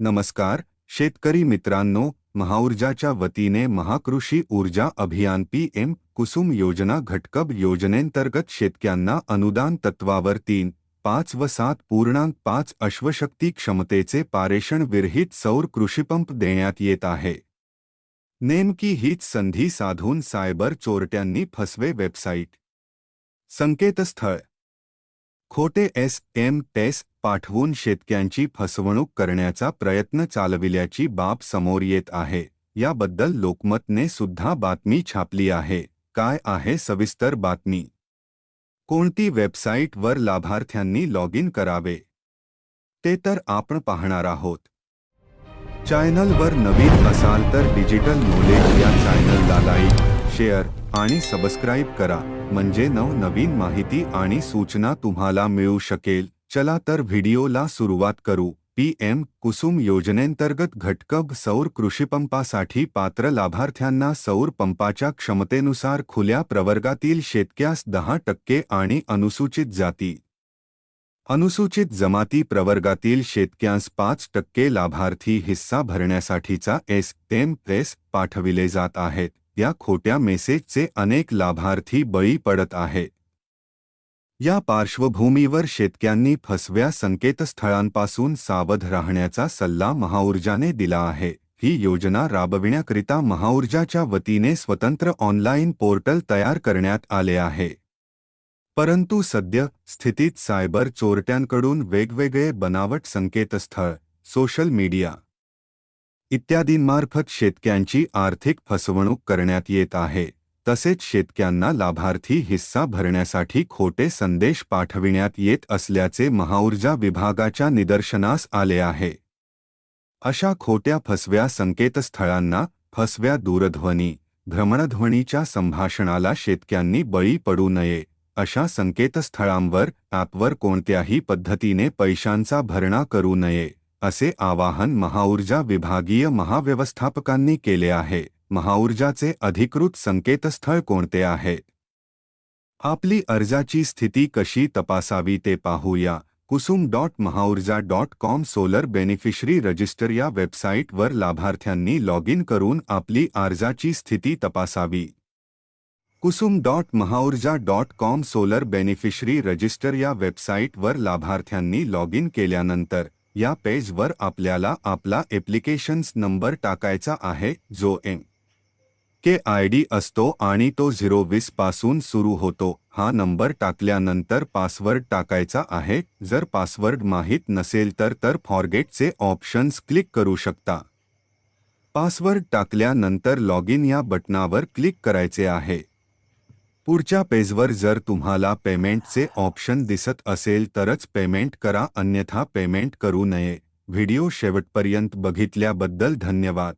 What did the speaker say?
नमस्कार, शेतकरी मित्रांनो, महाऊर्जाच्या वतीने महाकृषी ऊर्जा अभियान पी एम कुसुम योजना घटकब योजनेंतर्गत शेतकऱ्यांना अनुदान तत्वावर तीन, पाच व सात पूर्णांक पाच अश्वशक्ती क्षमतेचे पारेषण विरहित सौर कृषीपंप देण्यात येत आहे. नेमकी हीच संधी साधून सायबर चोरट्यांनी फसवे वेबसाईट. संकेतस्थळ खोटे एस एम टेस पाठवून शेतक्यांची फसवणूक करण्याचा प्रयत्न चालविल्याची बाब समोर येत आहे. याबद्दल लोकमतने सुद्धा बातमी छापली आहे. काय आहे सविस्तर बातमी? कोणती वेबसाईटवर लाभार्थ्यांनी लॉग इन करावे? ते तर आपण पाहणार आहोत. चॅनलवर नवीन असाल तर डिजिटल नॉलेज या चॅनलला लाईक शेअर आणि सबस्क्राईब करा. म्हणजे नवनवीन माहिती आणि सूचना तुम्हाला मिळू शकेल. चला तर व्हिडिओला सुरुवात करू. पी एम कुसुम योजनेंतर्गत घटकब सौर कृषीपंपासाठी पात्र लाभार्थ्यांना सौर पंपाच्या क्षमतेनुसार खुल्या प्रवर्गातील शेतक्यास दहा टक्के आणि अनुसूचित जाती अनुसूचित जमाती प्रवर्गातील शेतक्यांस पाच टक्के लाभार्थी हिस्सा भरण्यासाठीचा एस एम एस पाठविले जात आहेत. या खोट्या मेसेजचे अनेक लाभार्थी बळी पडत आहे. या पार्श्वभूमीवर शेतक्यांनी फसव्या संकेतस्थळांपासून सावध राहण्याचा सल्ला महाऊर्जाने दिला आहे. ही योजना राबविण्याकरिता महाऊर्जाच्या वतीने स्वतंत्र ऑनलाईन पोर्टल तयार करण्यात आले आहे. परंतु सद्य स्थितीत सायबर चोरट्यांकडून वेगवेगळे बनावट संकेतस्थळ सोशल मीडिया इत्यादींमार्फत शेतक्यांची आर्थिक फसवणूक करण्यात येत आहे. तसेच शेतक्यांना लाभार्थी हिस्सा भरण्यासाठी खोटे संदेश पाठविण्यात येत असल्याचे महाऊर्जा विभागाच्या निदर्शनास आले आहे. अशा खोट्या फसव्या संकेतस्थळांना फसव्या दूरध्वनी भ्रमणध्वनीच्या संभाषणाला शेतक्यांनी बळी पडू नये अशा संकेतस्थळांवर ॲपवर कोणत्याही पद्धतीने पैशांचा भरणा करू नये. असे आवाहन महाऊर्जा विभागीय महाव्यवस्थापकांनी केले आहे. महाऊर्जाचे अधिकृत संकेतस्थळ कोणते आहे? आपली अर्जाची स्थिती कशी तपासावी ते पाहूया. Kusum dot Mahaurja dot com solar beneficiary register या वेबसाईटवर लाभार्थ्यांनी लॉग इन करून आपली अर्जाची स्थिती तपासावी. Kusum dot Mahaurja dot com solar beneficiary register या वेबसाईटवर लाभार्थ्यांनी लॉग इन केल्यानंतर या पेजवर आपल्याला आपला ॲप्लिकेशन्स नंबर टाकायचा आहे जो एम के आय डी असतो आणि तो झिरो वीसपासून सुरू होतो. हा नंबर टाकल्यानंतर पासवर्ड टाकायचा आहे. जर पासवर्ड माहीत नसेल तर तर फॉरगेटचे ऑप्शन्स क्लिक करू शकता. पासवर्ड टाकल्यानंतर लॉग इन या बटनावर क्लिक करायचे आहे. पुढच्या पेजवर जर तुम्हाला पेमेंटचे ऑप्शन दिसत असेल तरच पेमेंट करा अन्यथा पेमेंट करू नये. व्हिडिओ शेवटपर्यंत बघितल्याबद्दल धन्यवाद.